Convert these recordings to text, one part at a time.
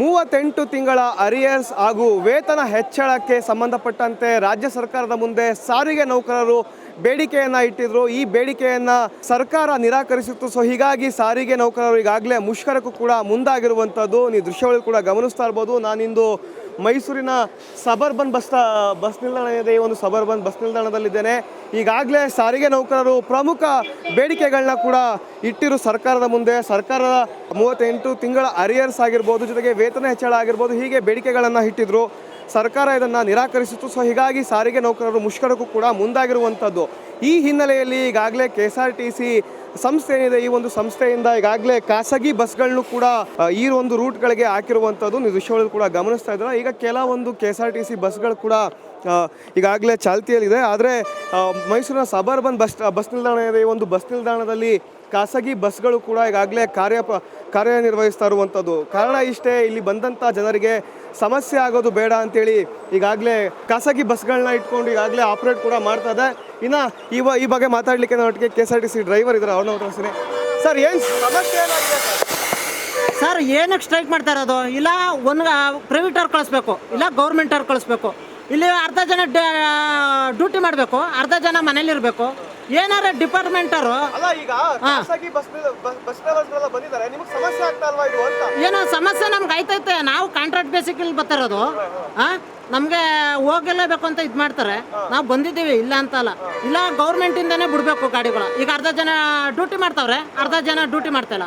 ಮೂವತ್ತೆಂಟು ತಿಂಗಳ ಅರಿಯರ್ಸ್ ಹಾಗೂ ವೇತನ ಹೆಚ್ಚಳಕ್ಕೆ ಸಂಬಂಧಪಟ್ಟಂತೆ ರಾಜ್ಯ ಸರ್ಕಾರದ ಮುಂದೆ ಸಾರಿಗೆ ನೌಕರರು ಬೇಡಿಕೆಯನ್ನ ಇಟ್ಟಿದ್ರು. ಈ ಬೇಡಿಕೆಯನ್ನ ಸರ್ಕಾರ ನಿರಾಕರಿಸಿತ್ತು. ಸೊ ಹೀಗಾಗಿ ಸಾರಿಗೆ ನೌಕರರು ಈಗಾಗಲೇ ಮುಷ್ಕರಕ್ಕೂ ಕೂಡ ಮುಂದಾಗಿರುವಂಥದ್ದು ನೀವು ದೃಶ್ಯಗಳು ಕೂಡ ಗಮನಿಸ್ತಾ ಇರ್ಬೋದು. ನಾನಿಂದು ಮೈಸೂರಿನ ಸಬರ್ಬನ್ ಬಸ್ ಬಸ್ ನಿಲ್ದಾಣ ಇದೆ ಈ ಒಂದು ಸಬರ್ಬನ್ ಬಸ್ ನಿಲ್ದಾಣದಲ್ಲಿದ್ದೇನೆ. ಈಗಾಗಲೇ ಸಾರಿಗೆ ನೌಕರರು ಪ್ರಮುಖ ಬೇಡಿಕೆಗಳನ್ನ ಕೂಡ ಇಟ್ಟಿರು ಸರ್ಕಾರದ ಮುಂದೆ. ಸರ್ಕಾರದ ಮೂವತ್ತೆಂಟು ತಿಂಗಳ ಅರಿಯರ್ಸ್ ಆಗಿರ್ಬೋದು, ಜೊತೆಗೆ ವೇತನ ಹೆಚ್ಚಳ ಆಗಿರ್ಬೋದು, ಹೀಗೆ ಬೇಡಿಕೆಗಳನ್ನು ಇಟ್ಟಿದ್ರು. ಸರ್ಕಾರ ಇದನ್ನು ನಿರಾಕರಿಸಿತ್ತು. ಸೊ ಹೀಗಾಗಿ ಸಾರಿಗೆ ನೌಕರರು ಮುಷ್ಕರಕ್ಕೂ ಕೂಡ ಮುಂದಾಗಿರುವಂಥದ್ದು ಈ ಹಿನ್ನೆಲೆಯಲ್ಲಿ ಈಗಾಗಲೇ K S R T C ಸಂಸ್ಥೆ ಏನಿದೆ, ಈ ಒಂದು ಸಂಸ್ಥೆಯಿಂದ ಈಗಾಗಲೇ ಖಾಸಗಿ ಬಸ್ಗಳನ್ನು ಕೂಡ ಈ ಒಂದು ರೂಟ್ಗಳಿಗೆ ಹಾಕಿರುವಂಥದ್ದು ನೀವು ವಿಷಯಗಳು ಕೂಡ ಗಮನಿಸ್ತಾ ಇದ್ದಾರೆ. ಈಗ ಕೆಲವೊಂದು K S R T C ಬಸ್ಗಳು ಕೂಡ ಈಗಾಗಲೇ ಚಾಲ್ತಿಯಲ್ಲಿದೆ. ಆದರೆ ಮೈಸೂರಿನ ಸಬರ್ಬನ್ ಬಸ್ ಬಸ್ ನಿಲ್ದಾಣ ಇದೆ ಈ ಒಂದು ಬಸ್ ನಿಲ್ದಾಣದಲ್ಲಿ ಖಾಸಗಿ ಬಸ್ಗಳು ಕೂಡ ಈಗಾಗಲೇ ಕಾರ್ಯ, ಕಾರ್ಯನಿರ್ವಹಿಸ್ತಾ ಇರುವಂಥದ್ದು. ಕಾರಣ ಇಷ್ಟೇ, ಇಲ್ಲಿ ಬಂದಂಥ ಜನರಿಗೆ ಸಮಸ್ಯೆ ಆಗೋದು ಬೇಡ ಅಂತೇಳಿ ಈಗಾಗಲೇ ಖಾಸಗಿ ಬಸ್ಗಳನ್ನ ಇಟ್ಕೊಂಡು ಈಗಾಗಲೇ ಆಪ್ರೇಟ್ ಕೂಡ ಮಾಡ್ತಾ ಇದೆ. ಇನ್ನು ಈ ಬ- ಈ ಬಗ್ಗೆ ಮಾತಾಡಲಿಕ್ಕೆ ಒಟ್ಟಿಗೆ K S R T C driver ಇದ್ದಾರೆ ಅವ್ರನ್ನ ಹೊರಟಿಸ್ತೀನಿ ಸರ್. ಏನು ಸಮಸ್ಯೆ ಏನಾಗಿದೆ ಸರ್ ಸರ್ ಏನಕ್ಕೆ ಸ್ಟ್ರೈಕ್ ಮಾಡ್ತಾ ಇರೋದು? ಇಲ್ಲ ಒಂದು ಪ್ರೈವೇಟ್ ಅವ್ರು ಕಳಿಸ್ಬೇಕು ಇಲ್ಲ ಗೌರ್ಮೆಂಟ್ ಅವ್ರು ಕಳಿಸ್ಬೇಕು. ಇಲ್ಲಿ ಅರ್ಧ ಜನ ಡ್ಯೂಟಿ ಮಾಡಬೇಕು ಅರ್ಧ ಜನ ಮನೇಲಿ ಇರಬೇಕು ಏನಾರ ಡಿಪಾರ್ಟ್ಮೆಂಟ್ ಅವರು ಅಲ್ಲ ಈಗ ಖಾಸಗಿ ಬಸ್ ಬಸ್ ಡ್ರೈವರ್ಸ್ಗಳೆಲ್ಲ ಬಂದಿದ್ದಾರೆ. ನಿಮಗೆ ಸಮಸ್ಯೆ ಆಗ್ತಾ ಅಲ್ವಾ ಇದು ಅಂತ? ಏನೋ ಸಮಸ್ಯೆ ನಮ್ಗೆ ಆಯ್ತೈತೆ. ನಾವು ಕಾಂಟ್ರಾಕ್ಟ್ ಬೇಸಿಕಲ್ಲಿ ಬರ್ತಿರೋದು. ಆ ನಮಗೆ ಹೋಗಲೇಬೇಕು ಅಂತ ಇದು ಮಾಡ್ತಾರೆ. ನಾವು ಬಂದಿದ್ದೀವಿ ಇಲ್ಲ ಅಂತ ಅಲ್ಲ. ಇಲ್ಲ ಗೌರ್ಮೆಂಟ್ ಇಂದಾನೆ ಬಿಡ್ಬೇಕು ಗಾಡಿಗಳು. ಈಗ ಅರ್ಧ ಜನ ಡ್ಯೂಟಿ ಮಾಡ್ತಾವ್ರೆ. ಅರ್ಧ ಜನ ಡ್ಯೂಟಿ ಮಾಡ್ತಾಯಿಲ್ಲ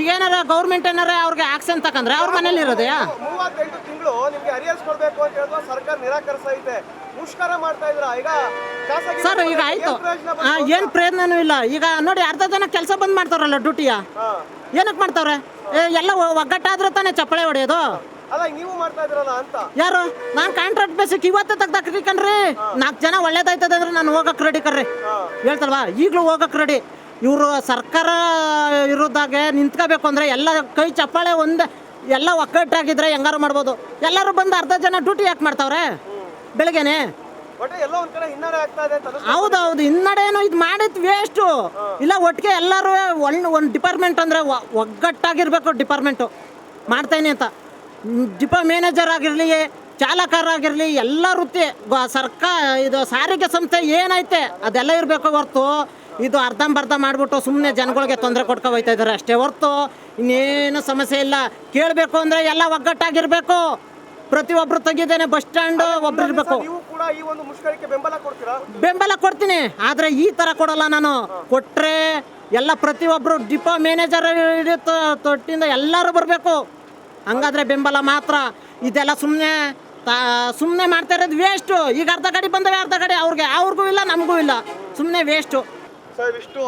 ಈಗ ಏನಾರ ಗೌರ್ಮೆಂಟ್ ಏನಾರ ಅವ್ರಿಗೆ ಆಕ್ಷನ್ ತಕಂದ್ರೆ ಅವ್ರ ಮನೇಲಿ ಇರೋದೆಯಾ? ಮೂವತ್ತೆಂಟು ತಿಂಗಳು ನಿಮ್ಗೆ ಅರಿಯರ್ಸ್ ಕೊಡ್ಬೇಕು ಅಂತ ಹೇಳಿದ್ರು ಸರ್ಕಾರ ನಿರಾಕರಿಸೈತೆ ಮುಷ್ಕರ ಮಾಡ್ತಾ ಇದ್ರ ಈಗ ಸರ್ ಈಗ ಆಯ್ತು. ಏನ್ ಪ್ರಯತ್ನನೂ ಇಲ್ಲ. ಈಗ ನೋಡಿ ಅರ್ಧ ಜನ ಕೆಲಸ ಬಂದ್ ಮಾಡ್ತಾರಲ್ಲ ಡ್ಯೂಟಿಯ. ಏನಕ್ ಏನಕ್ಕೆ ಮಾಡ್ತಾವ್ರೆ ಎಲ್ಲ ಒಗ್ಗಟ್ಟಾದ್ರೆ ತಾನೇ ಚಪ್ಪಳೆ ಹೊಡೆಯೋದು? ಅಲ್ಲ ನೀವು ಮಾಡ್ತಾ ಇದ್ರಲ್ಲ ಅಂತ. ಯಾರು? ನಾನು ಕಾಂಟ್ರಾಕ್ಟ್ ಬೇಸಿಕ್ ಇವತ್ತೇ ತೆಗ್ದಾಕ್ರಿ ಕಣ್ರಿ. ನಾಲ್ಕು ಜನ ಒಳ್ಳೇದಾಯ್ತದೆ ಅಂದ್ರೆ ನಾನು ಹೋಗಕ್ ರೆಡಿ ಕಣ್ರಿ. ಹೇಳ್ತಲ್ವಾ? ಈಗಲೂ ಹೋಗಕ್ ರೆಡಿ ಇವರು ಸರ್ಕಾರ ಇರೋದಾಗೆ ನಿಂತ್ಕೋಬೇಕು ಅಂದ್ರೆ ಎಲ್ಲ ಕೈ ಚಪ್ಪಾಳೆ ಒಂದೇ ಎಲ್ಲ ಒಗ್ಗಟ್ಟಾಗಿದ್ರೆ ಹೆಂಗಾರು ಮಾಡ್ಬೋದು. ಎಲ್ಲರೂ ಬಂದು ಅರ್ಧ ಜನ ಡ್ಯೂಟಿ ಯಾಕೆ ಮಾಡ್ತಾವ್ರೆ? ಬೆಳಗ್ಗೆನೆ. ಹೌದೌದು ಹಿನ್ನಡೇನು ಇದು ಮಾಡಿದ್ ವೇಸ್ಟು ಇಲ್ಲ ಒಟ್ಟಿಗೆ ಎಲ್ಲರೂ ಒಂದು ಒಂದು ಡಿಪಾರ್ಟ್ಮೆಂಟ್ ಅಂದರೆ ಒಗ್ಗಟ್ಟಾಗಿರ್ಬೇಕು ಡಿಪಾರ್ಟ್ಮೆಂಟು ಮಾಡ್ತೇನೆ ಅಂತ. ಡಿಪಾ ಮ್ಯಾನೇಜರ್ ಆಗಿರಲಿ ಚಾಲಕರಾಗಿರಲಿ ಎಲ್ಲ ವೃತ್ತಿ ಸರ್ಕಾರ ಇದು ಸಾರಿಗೆ ಸಂಸ್ಥೆ ಏನೈತೆ ಅದೆಲ್ಲ ಇರಬೇಕು ಹೊರ್ತು. ಇದು ಅರ್ಧಂಬರ್ಧ ಮಾಡಿಬಿಟ್ಟು ಸುಮ್ಮನೆ ಜನಗಳಿಗೆ ತೊಂದರೆ ಕೊಡ್ಕೊ ಹೋಯ್ತಾ ಇದ್ದಾರೆ. ಅಷ್ಟೇ ಹೊರ್ತು ಇನ್ನೇನು ಸಮಸ್ಯೆ ಇಲ್ಲ. ಕೇಳಬೇಕು ಅಂದರೆ ಎಲ್ಲ ಒಗ್ಗಟ್ಟಾಗಿರಬೇಕು. ಪ್ರತಿಯೊಬ್ಬರು ತೆಗಿದೇನೆ ಬಸ್ ಸ್ಟ್ಯಾಂಡು ಒಬ್ರು ಇರಬೇಕು. ಬೆಂಬಲ ಕೊಡ್ತೀನಿ. ಆದರೆ ಈ ಥರ ಕೊಡಲ್ಲ ನಾನು. ಕೊಟ್ಟರೆ ಎಲ್ಲ ಪ್ರತಿಯೊಬ್ಬರು ಡಿಪೋ ಮ್ಯಾನೇಜರ್ ತೊಟ್ಟಿಂದ ಎಲ್ಲರೂ ಬರಬೇಕು. ಹಂಗಾದ್ರೆ ಬೆಂಬಲ ಮಾತ್ರ. ಇದೆಲ್ಲ ಸುಮ್ಮನೆ ಸುಮ್ಮನೆ ಮಾಡ್ತಾ ಇರೋದು ವೇಸ್ಟು ಈಗ ಅರ್ಧ ಗಡಿ ಬಂದವೆ ಅರ್ಧ ಗಡಿ ಅವ್ರಿಗೆ ಅವ್ರಿಗೂ ಇಲ್ಲ ನಮಗೂ ಇಲ್ಲ. ಸುಮ್ಮನೆ ವೇಸ್ಟು ಸರ್ ಇಷ್ಟು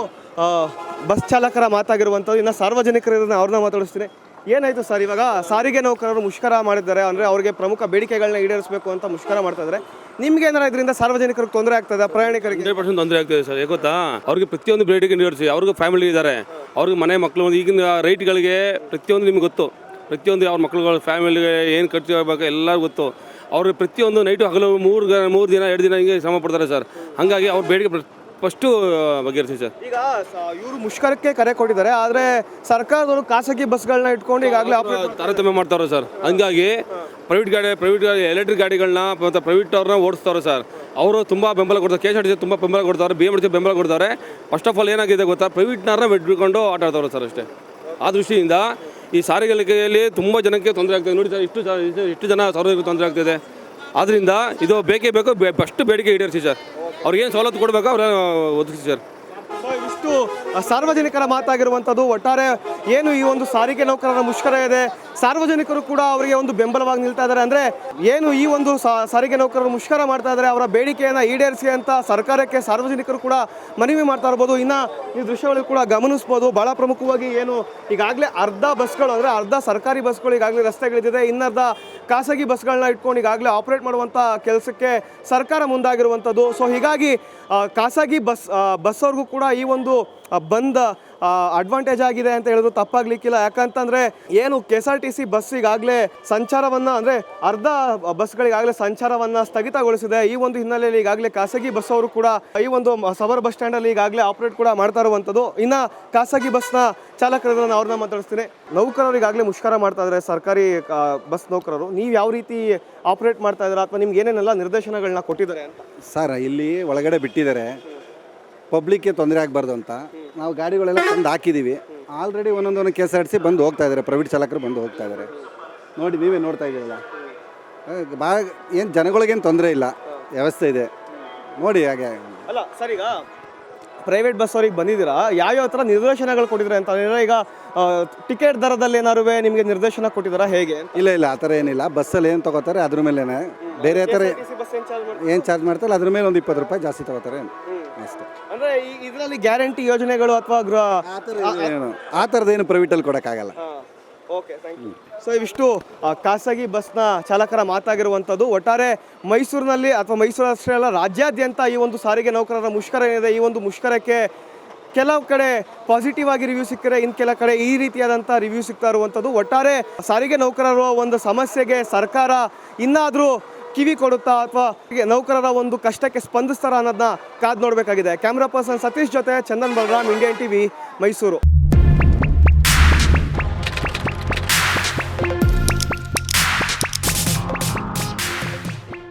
ಬಸ್ ಚಾಲಕರ ಮಾತಾಗಿರುವಂಥದ್ದು, ಇನ್ನು ಸಾರ್ವಜನಿಕರನ್ನ ಅವ್ರನ್ನ ಮಾತಾಡಿಸ್ತೀನಿ. ಏನಾಯ್ತು ಸರ್, ಇವಾಗ ಸಾರಿಗೆ ನೌಕರರು ಮುಷ್ಕರ ಮಾಡಿದ್ದಾರೆ, ಅಂದರೆ ಅವರಿಗೆ ಪ್ರಮುಖ ಬೇಡಿಕೆಗಳನ್ನ ಈಡೇರಿಸಬೇಕು ಅಂತ ಮುಷ್ಕರ ಮಾಡ್ತಾ ಇದ್ದಾರೆ ನಿಮ್ಗೆ ಏನಾರ ಇದರಿಂದ ಸಾರ್ವಜನಿಕರಿಗೆ ತೊಂದರೆ ಆಗ್ತದೆ, ಪ್ರಯಾಣಿಕರಿಗೆ? ಹಂಡ್ರೆಡ್ ಪರ್ಸೆಂಟ್ ತೊಂದರೆ ಆಗ್ತದೆ ಸರ್. ಗೊತ್ತಾ? ಅವ್ರಿಗೆ ಪ್ರತಿಯೊಂದು ಬೇಡಿಕೆ ನೀಡಿಸಿ ಅವ್ರಿಗೆ ಫ್ಯಾಮಿಲಿ ಇದ್ದಾರೆ ಅವ್ರಿಗೆ ಮನೆ ಮಕ್ಕಳು ಈಗಿನ ರೈಟ್ಗಳಿಗೆ ಪ್ರತಿಯೊಂದು ನಿಮ್ಗೆ ಗೊತ್ತು. ಪ್ರತಿಯೊಂದು ಅವ್ರ ಮಕ್ಕಳುಗಳ ಫ್ಯಾಮಿಲಿಗೆ ಏನು ಖರ್ಚು ಆಗಬೇಕು ಎಲ್ಲರಿಗೂ ಗೊತ್ತು. ಅವ್ರಿಗೆ ಪ್ರತಿಯೊಂದು ನೈಟು ಹಗಲು ಮೂರು ಮೂರು ದಿನ, ಎರಡು ದಿನ ಹಿಂಗೆ ಶ್ರಮ ಪಡ್ತಾರೆ ಸರ್. ಹಾಗಾಗಿ ಅವ್ರ ಬೇಡಿಕೆ ಫಸ್ಟು ಬಗೆಹರಿಸಿ ಸರ್. ಈಗ ಇವರು ಮುಷ್ಕರಕ್ಕೆ ಕರೆ ಕೊಟ್ಟಿದ್ದಾರೆ. ಆದರೆ ಸರ್ಕಾರದವರು ಖಾಸಗಿ ಬಸ್ಗಳನ್ನ ಇಟ್ಕೊಂಡು ಈಗಾಗಲೇ ತಾರತಮ್ಯ ಮಾಡ್ತಾವ್ರೆ ಸರ್. ಹಂಗಾಗಿ ಪ್ರೈವೇಟ್ ಗಾಡಿ ಪ್ರೈವೇಟ್ ಗಾಡಿ ಎಲೆಕ್ಟ್ರಿಕ್ ಗಾಡಿಗಳನ್ನ ಮತ್ತು ಪ್ರೈವೇಟ್ ಅವ್ರನ್ನ ಓಡಿಸ್ತಾವ್ರೆ ಸರ್. ಅವರು ತುಂಬ ಬೆಂಬಲ ಕೊಡ್ತಾರೆ. K S R T C ತುಂಬ ಬೆಂಬಲ ಕೊಡ್ತಾರೆ. ಬಿ ಎಂ ಟಿ ಸಿ ಬೆಂಬಲ ಕೊಡ್ತಾರೆ. ಫಸ್ಟ್ ಆಫ್ ಆಲ್ ಏನಾಗಿದೆ ಗೊತ್ತಾ? ಪ್ರೈವೇಟ್ನವ್ರನ್ನ ಬಿಟ್ಬಿಟ್ಕೊಂಡು ಆಟ ಆಡ್ತಾವ್ರೆ ಸರ್ ಅಷ್ಟೇ. ಆ ದೃಷ್ಟಿಯಿಂದ ಈ ಸಾರಿಗೆಯಲ್ಲಿ ತುಂಬ ಜನಕ್ಕೆ ತೊಂದರೆ ಆಗ್ತದೆ ನೋಡಿ ಸರ್ ಇಷ್ಟು ಇಷ್ಟು- ಇಷ್ಟು ಜನ ಸಾರ್ವಜನಿಕ ತೊಂದರೆ ಆಗ್ತಿದೆ ಆದ್ದರಿಂದ ಇದು ಬೇಕೇ ಬೇಕು. ಫಸ್ಟ್ ಬೇಡಿಕೆ ಈಡೇರಿಸಿ ಸರ್. ಅವ್ರಿಗೇನು ಸವಲತ್ತು ಕೊಡಬೇಕು? ಅವ್ರ ಒದಗಿಸಿ ಸರ್ ಇಷ್ಟು ಸಾರ್ವಜನಿಕರ ಮಾತಾಗಿರುವಂಥದ್ದು. ಒಟ್ಟಾರೆ ಏನು ಈ ಒಂದು ಸಾರಿಗೆ ನೌಕರರ ಮುಷ್ಕರ ಇದೆ? ಸಾರ್ವಜನಿಕರು ಕೂಡ ಅವರಿಗೆ ಒಂದು ಬೆಂಬಲವಾಗಿ ನಿಲ್ತಾ ಇದ್ದಾರೆ. ಅಂದರೆ ಏನು ಈ ಒಂದು ಸಾರಿಗೆ ನೌಕರರು ಮುಷ್ಕರ ಮಾಡ್ತಾ ಇದ್ದಾರೆ, ಅವರ ಬೇಡಿಕೆಯನ್ನು ಈಡೇರಿಸಿ ಅಂತ ಸರ್ಕಾರಕ್ಕೆ ಸಾರ್ವಜನಿಕರು ಕೂಡ ಮನವಿ ಮಾಡ್ತಾ ಇರ್ಬೋದು. ಇನ್ನು ಈ ದೃಶ್ಯಗಳು ಕೂಡ ಗಮನಿಸ್ಬೋದು. ಭಾಳ ಪ್ರಮುಖವಾಗಿ ಏನು ಈಗಾಗಲೇ ಅರ್ಧ ಬಸ್ಗಳು, ಅಂದರೆ ಅರ್ಧ ಸರ್ಕಾರಿ ಬಸ್ಗಳು ಈಗಾಗಲೇ ರಸ್ತೆಗಳಿದೆ ಇನ್ನರ್ಧ ಖಾಸಗಿ ಬಸ್ಗಳನ್ನ ಇಟ್ಕೊಂಡು ಈಗಾಗಲೇ ಆಪರೇಟ್ ಮಾಡುವಂಥ ಕೆಲಸಕ್ಕೆ ಸರ್ಕಾರ ಮುಂದಾಗಿರುವಂಥದ್ದು ಸೊ ಹೀಗಾಗಿ ಖಾಸಗಿ ಬಸ್ ಬಸ್ಸವ್ರಿಗೂ ಕೂಡ ಈ ಒಂದು ಬಂದ್ ಅಡ್ವಾಂಟೇಜ್ ಆಗಿದೆ ಅಂತ ಹೇಳಿದ್ರು ತಪ್ಪಾಗ್ಲಿಕ್ಕಿಲ್ಲ. ಯಾಕಂತಂದ್ರೆ ಏನು K S R T C ಬಸ್ಸಿಗಾಗಲೇ ಸಂಚಾರವನ್ನ ಅಂದ್ರೆ ಅರ್ಧ ಬಸ್ಗಳಿಗಾಗಲೇ ಸಂಚಾರವನ್ನ ಸ್ಥಗಿತಗೊಳಿಸಿದೆ. ಈ ಒಂದು ಹಿನ್ನೆಲೆಯಲ್ಲಿ ಈಗಾಗಲೇ ಖಾಸಗಿ ಬಸ್ ಅವರು ಕೂಡ ಈ ಒಂದು ಸಬರ್ ಬಸ್ ಸ್ಟ್ಯಾಂಡ್ ಅಲ್ಲಿ ಈಗಾಗಲೇ ಆಪರೇಟ್ ಕೂಡ ಮಾಡ್ತಾ ಇರುವಂಥದ್ದು ಇನ್ನ ಖಾಸಗಿ ಬಸ್ನ ಚಾಲಕರನ್ನ ಅವ್ರನ್ನ ಮಾತಾಡಿಸ್ತೀನಿ. ನೌಕರರು ಈಗಾಗಲೇ ಮುಷ್ಕರ ಮಾಡ್ತಾ ಇದ್ದಾರೆ ಸರ್ಕಾರಿ ಬಸ್ ನೌಕರರು. ನೀವು ಯಾವ ರೀತಿ ಆಪರೇಟ್ ಮಾಡ್ತಾ ಇದ್ದೀರಾ? ಅಥವಾ ನಿಮ್ಗೆ ಏನೇನೆಲ್ಲ ನಿರ್ದೇಶನಗಳನ್ನ ಕೊಟ್ಟಿದ್ದಾರೆ ಅಂತ? ಸರ್, ಇಲ್ಲಿ ಒಳಗಡೆ ಬಿಟ್ಟಿದ್ದಾರೆ. ಪಬ್ಲಿಕ್ಗೆ ತೊಂದರೆ ಆಗಬಾರ್ದು ಅಂತ ನಾವು ಗಾಡಿಗಳೆಲ್ಲ ತಂದು ಹಾಕಿದ್ದೀವಿ ಆಲ್ರೆಡಿ ಒಂದೊಂದೊಂದು ಒಂದೊಂದು ಕೆ ಎಸ್ ಆರ್ ಸಿ ಬಂದು ಹೋಗ್ತಾ ಇದ್ದಾರೆ ಪ್ರೈವೇಟ್ ಚಾಲಕರು ಬಂದು ಹೋಗ್ತಾ ಇದ್ದಾರೆ ನೋಡಿ ನೀವೇ ನೋಡ್ತಾ ಇದ್ದೀರಲ್ಲ ಬಾ ಏನು ಜನಗಳಿಗೇನು ತೊಂದರೆ ಇಲ್ಲ ವ್ಯವಸ್ಥೆ ಇದೆ ನೋಡಿ ಹಾಗೆ ಅಲ್ಲ ಸರ್ ಈಗ ಪ್ರೈವೇಟ್ ಬಸ್ ಅವ್ರಿಗೆ ಬಂದಿದ್ದೀರಾ ಯಾವ್ಯಾವ ಥರ ನಿರ್ದೇಶನಗಳು ಕೊಟ್ಟಿದ್ರೆ ಅಂತ ಅಂದರೆ ಈಗ ಟಿಕೆಟ್ ದರದಲ್ಲಿ ಏನಾರು ನಿಮಗೆ ನಿರ್ದೇಶನ ಕೊಟ್ಟಿದ್ದಾರಾ ಹೇಗೆ ಇಲ್ಲ ಇಲ್ಲ ಆ ಥರ ಏನಿಲ್ಲ ಬಸ್ಸಲ್ಲಿ ಏನು ತೊಗೋತಾರೆ ಅದ್ರ ಮೇಲೇ ಬೇರೆ ಥರ ಏನು ಚಾರ್ಜ್ ಮಾಡ್ತಾರೆ ಅದ್ರ ಮೇಲೆ ಒಂದು ಇಪ್ಪತ್ತು ರೂಪಾಯಿ ಜಾಸ್ತಿ ತೊಗೋತಾರೆ ಅಂದ್ರೆ ಇದರಲ್ಲಿ ಗ್ಯಾರಂಟಿ ಯೋಜನೆಗಳು ಅಥವಾ ಗೃಹ ಆ ಥರದ್ದೇನು ಪ್ರೈವೇಟಲ್ಲಿ ಕೊಡೋಕ್ಕಾಗಲ್ಲ. ಓಕೆ ಥ್ಯಾಂಕ್ ಯು ಸೊ ಇವಿಷ್ಟು ಆ, ಖಾಸಗಿ ಬಸ್ನ ಚಾಲಕರ ಮಾತಾಗಿರುವಂಥದ್ದು. ಒಟ್ಟಾರೆ ಮೈಸೂರಿನಲ್ಲಿ ಅಥವಾ ಮೈಸೂರು ಅಷ್ಟೇ ಅಲ್ಲ ರಾಜ್ಯಾದ್ಯಂತ ಈ ಒಂದು ಸಾರಿಗೆ ನೌಕರರ ಮುಷ್ಕರ ಏನಿದೆ ಈ ಒಂದು ಮುಷ್ಕರಕ್ಕೆ ಕೆಲವು ಕಡೆ ಪಾಸಿಟಿವ್ ಆಗಿ ರಿವ್ಯೂ ಸಿಕ್ಕರೆ ಇನ್ನು ಕೆಲ ಕಡೆ ಈ ರೀತಿಯಾದಂಥ ರಿವ್ಯೂ ಸಿಗ್ತಾ ಇರುವಂಥದ್ದು. ಒಟ್ಟಾರೆ ಸಾರಿಗೆ ನೌಕರರ ಒಂದು ಸಮಸ್ಯೆಗೆ ಸರ್ಕಾರ ಇನ್ನಾದರೂ ಕಿವಿ ಕೊಡುತ್ತಾ ಅಥವಾ ನೌಕರರ ಒಂದು ಕಷ್ಟಕ್ಕೆ ಸ್ಪಂದಿಸ್ತಾರ ಅನ್ನೋದನ್ನ ಕಾದು ನೋಡಬೇಕಾಗಿದೆ. ಕ್ಯಾಮ್ರಾ ಪರ್ಸನ್ ಸತೀಶ್ ಜೊತೆ ಚಂದನ್ ಬಲರಾಮ್ ಇಂಡಿಯನ್ ಟಿವಿ ಮೈಸೂರು